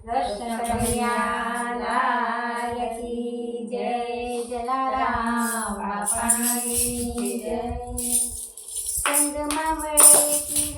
કૃષ્ણ કી જય જલારામ બાપાની જય સંગમાં મળે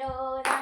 लो